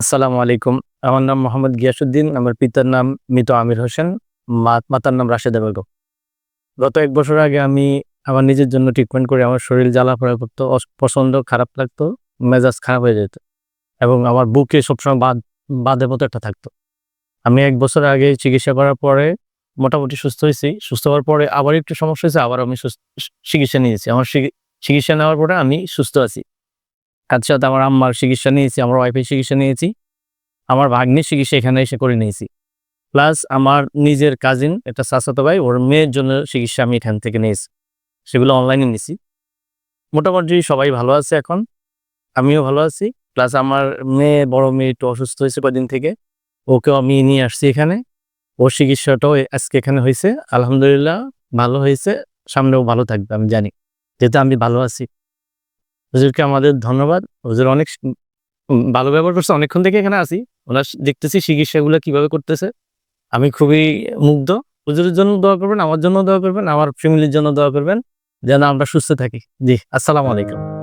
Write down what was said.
আসসালামু আলাইকুম। আমার নাম মোহাম্মদ গিয়াসুদ্দিন আমার পিতার নাম মৃত আমির হোসেন মাতার নাম রাশেদা বেগম গত এক বছর আগে আমি আমার নিজের জন্য ট্রিটমেন্ট করে আমার শরীর জ্বালা পড়া করতো প্রচণ্ড খারাপ লাগতো, মেজাজ খারাপ হয়ে যেত এবং আমার বুকে সবসময় বাদ, বাঁধের মতো একটা থাকতো। আমি এক বছর আগে চিকিৎসা করার পরে মোটামুটি সুস্থ হয়েছি। সুস্থ হওয়ার পরে আবার একটু সমস্যা হয়েছে, আবার আমি চিকিৎসা নিয়েছি। আমার চিকিৎসা নেওয়ার পরে আমি সুস্থ আছি। তার সাথে আমার আম্মার চিকিৎসা নিয়েছি, আমার ওয়াইফের চিকিৎসা নিয়েছি, আমার ভাগ্নির চিকিৎসা এখানে এসে করে নিয়েছি। প্লাস আমার নিজের কাজিন একটা চাচাতো ভাই, ওর মেয়ের জন্য চিকিৎসা আমি এখান থেকে নিয়েছি। সেগুলো অনলাইনে নিয়েছি। মোটামুটি সবাই ভালো আছে এখন, আমিও ভালো আছি। প্লাস আমার মেয়ে, বড় মেয়ে একটু অসুস্থ হয়েছে কদিন থেকে, ওকেও আমি নিয়ে আসছি এখানে। ওর চিকিৎসাটাও আজকে এখানে হয়েছে। আলহামদুলিল্লাহ ভালো হয়েছে, সামনেও ভালো থাকবে, আমি জানি। যেহেতু আমি ভালো আছি। হুজুরকে আমাদের ধন্যবাদ। হুজুর অনেক ভালো ব্যবহার করছে। অনেকক্ষণ থেকে এখানে আসি ওনার দেখতেছি চিকিৎসাগুলো কীভাবে করতেছে। আমি খুবই মুগ্ধ। হুজুরের জন্য দোয়া করবেন, আমার জন্য দোয়া করবেন, আমার ফ্যামিলির জন্য দোয়া করবেন, যেন আমরা সুস্থ থাকি। জি, আসসালামু আলাইকুম।